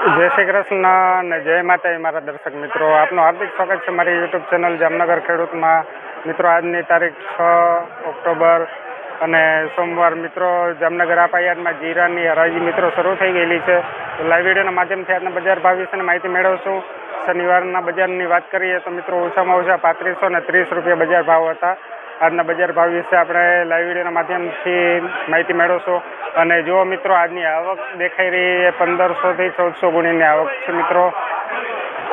જય શ્રી કૃષ્ણ અને જય માતાજી મારા દર્શક મિત્રો. આપનું હાર્દિક સ્વાગત છે મારી યુટ્યુબ ચેનલ જામનગર ખેડૂતમાં. મિત્રો, આજની તારીખ છ ઓક્ટોબર અને સોમવાર. મિત્રો, જામનગર આપાયારમાં જીરાની હરાજી મિત્રો શરૂ થઈ ગયેલી છે. તો લાઈવ વિડીયોના માધ્યમથી આજના બજાર ભાવ વિશેની માહિતી મેળવશું. શનિવારના બજારની વાત કરીએ તો મિત્રો, ઓછામાં ઓછા પાંત્રીસો ને ત્રીસ રૂપિયા બજાર ભાવ હતા. આજના બજાર ભાવ વિશે આપણે લાઈવ વિડીયોના માધ્યમથી માહિતી મેળવશો. અને જો મિત્રો આજની આવક દેખાઈ રહી એ પંદરસોથી ચૌદસો ગુણીની આવક છે મિત્રો.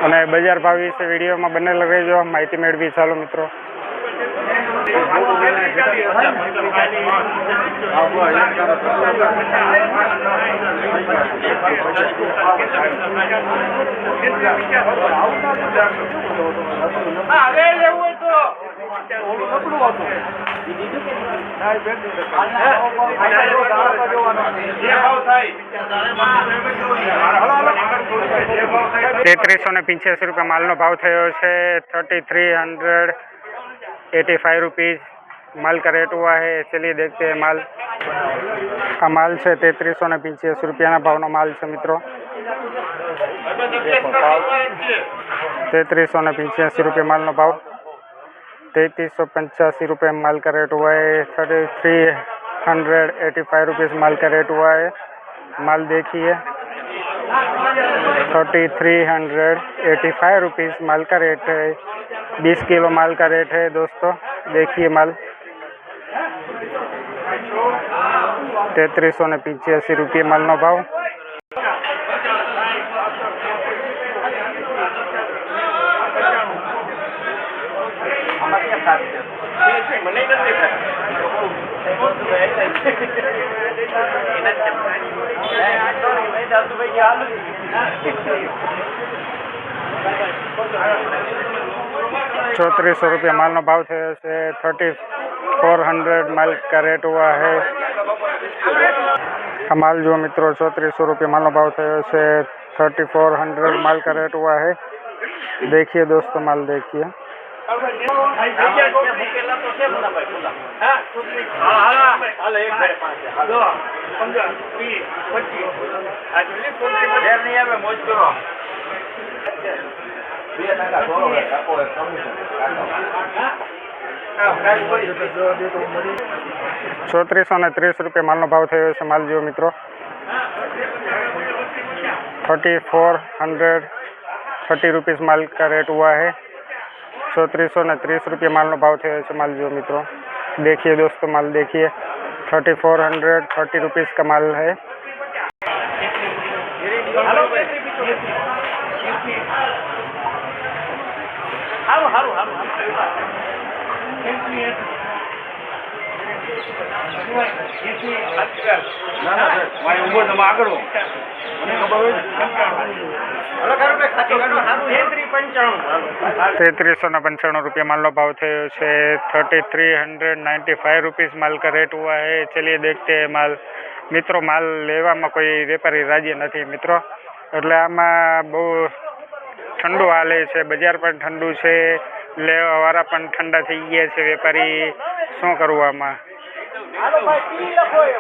અને બજાર ભાવ વિશે વિડીયોમાં લગાવી રહેજો. માહિતી મેળવી ચાલો મિત્રો. હવે એવું તેત્રીસો ને પિંચ્યાસી રૂપિયા માલનો ભાવ થયો છે. Thirty three hundred eighty five rupees माल का रेट हुआ है चलिए देखते हैं माल આ માલ છે તેત્રીસો ને પંચ્યાસી રૂપિયાના ભાવનો માલ છે મિત્રો तैंतीस सौ ने पिचासी रुपये माल नो भाव तैंतीस सौ पचासी रुपये माल का रेट हुआ है thirty three hundred eighty five rupees माल का रेट हुआ है माल देखिए thirty three hundred eighty five rupees माल का रेट है बीस किलो माल का रेट है दोस्तों देखिए माल। तैतरीसो ने पिचासी रुपये माल नो भाव। चौंतीस सौ रुपया माल नो भाव થયો છે થર્ટી ફોર હંડ્રેડ માલ का रेट हुआ है આ માલ જો મિત્રો चौंतीस रुपये माल નો भाव થયો છે थर्टी फोर हंड्रेड माल का रेट हुआ है देखिए दोस्तों माल देखिए चौंतीसो ने तीस रुपये माल नो भाव થયો છે માલ જો મિત્રો thirty four hundred thirty rupees माल का रेट हुआ है चौंतीस सौ ने तीस रुपये माल नो भाव થયો છે माल जो मित्रों देखिए दोस्तों माल देखिए thirty four hundred thirty rupees का माल है સારું સારું સારું મારી ઉંમર તમે આગળ હો. મને ખબર હોય ને. तैंतीस सौ पंचाणु रुपये माल नो भाव થયો છે thirty three hundred ninety five rupees माल का रेट हुआ है चलिए देखते हैं माल મિત્રો માલ લેવામાં કોઈ વેપારી રાજી નથી મિત્રો એટલે આમાં બહુ ઠંડુ હાલે છે, બજાર પણ ઠંડુ છે, લેવાવાળા પણ ઠંડા થઈ ગયા છે વેપારી. શું કરવું આમાં?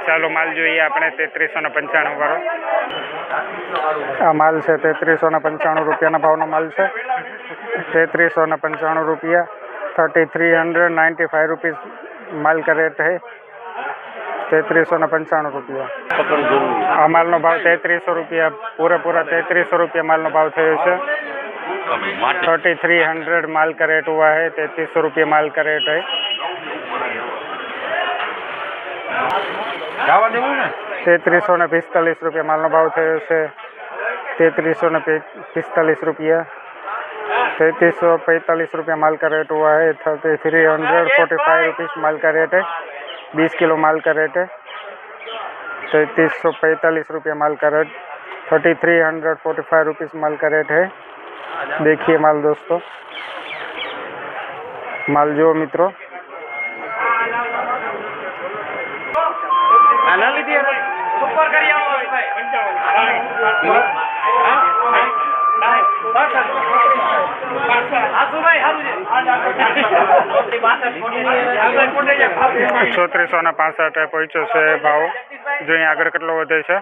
ચાલો, માલ જોઈએ આપણે તેત્રીસો ને પંચાણું કરો આ માલ છે તેત્રીસો ને પંચાણું રૂપિયાના ભાવનો માલ છે. તેત્રીસો ને પંચાણું રૂપિયા thirty three hundred ninety five rupees માલ કે રેટ હે. તેત્રીસો ને પંચાણું રૂપિયા. આ માલનો ભાવ તેત્રીસો રૂપિયા, પૂરેપૂરા તેત્રીસો રૂપિયા માલનો ભાવ થયો છે. थर्टी थ्री हंड्रेड माल का रेट हुआ है तैतीस सौ रुपये माल का रेट है। તેત્રીસો ને પિસ્તાલીસ રૂપિયા भाव थोड़ा થયો છે તેત્રીસો ने पिस्तालीस રૂપિયા तैतीस सौ पैंतालीस रुपया माल का रेट हुआ है thirty three hundred forty five rupees माल का रेट है बीस किलो माल का रेट है। तैतीस सौ पैंतालीस रुपया माल का rate thirty three hundred forty five rupees माल का रेट है। देखिए माल दोस्तों माल जो मित्रों આના લીધે હવે સુપર કરી આવો ભાઈ હાસુભાઈ હારું છે ચોત્રીસો ને પાસઠ પહોંચ્યો છે ભાવ જો અહીંયા આગળ કેટલો વધે છે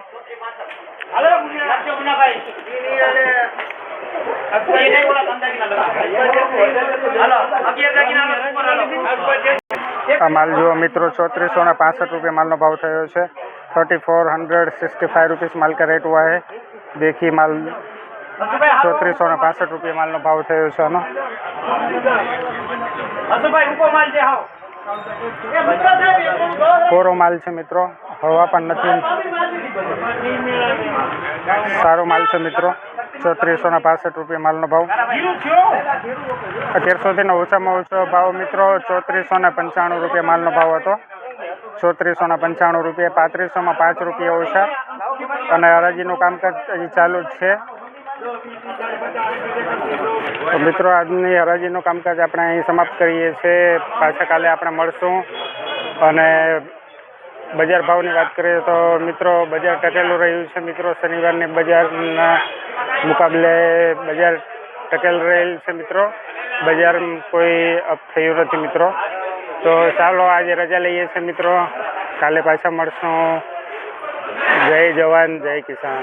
હાલો રાખજો મુન્નાભાઈ એ નહીં બોલા ત્રણ દાગીના લગાવો. હાલો અગિયાર દાગીના હાલો, ઉપર હાલો. આ માલ જુઓ મિત્રો ચોત્રીસો ને પાસઠ રૂપિયા માલનો ભાવ થયો છે thirty four hundred sixty five rupees माल का रेट हुआ है देखिए माल હસુભાઈ હાલો. ચોત્રીસો ને પાસઠ રૂપિયા માલનો ભાવ થયો છે આનો હસુભાઈ ઉભો માલ છે હાવ. એ મિત્ર સાહેબ, એ થોડું દોરો. કોરો માલ છે મિત્રો હવા પણ નથી સારો માલ છે મિત્રો ચોત્રીસો ને પાસઠ રૂપિયા માલનો ભાવ. થયો. ઓછામાં ઓછો ભાવ મિત્રો ચોત્રીસો ને પંચાણું રૂપિયા માલનો ભાવ હતો. ચોત્રીસો ને પંચાણું રૂપિયા, પાંત્રીસોમાં પાંચ રૂપિયા ઓછા. અને હરાજીનું કામકાજ હજી ચાલુ જ છે. મિત્રો, આજની હરાજીનું કામકાજ આપણે અહીં સમાપ્ત કરીએ છીએ. પાછા કાલે આપણે મળશું. અને બજાર ભાવની વાત કરીએ તો મિત્રો બજાર ટકેલું રહ્યું છે. મિત્રો શનિવારને બજારના મુકાબલે બજાર ટકેલ રહેલ છે મિત્રો. બજાર કોઈ અપ થયું નથી મિત્રો. તો ચાલો આજે રજા લઈએ છીએ મિત્રો. કાલે પાછા મળશું. જય જવાન, જય કિસાન.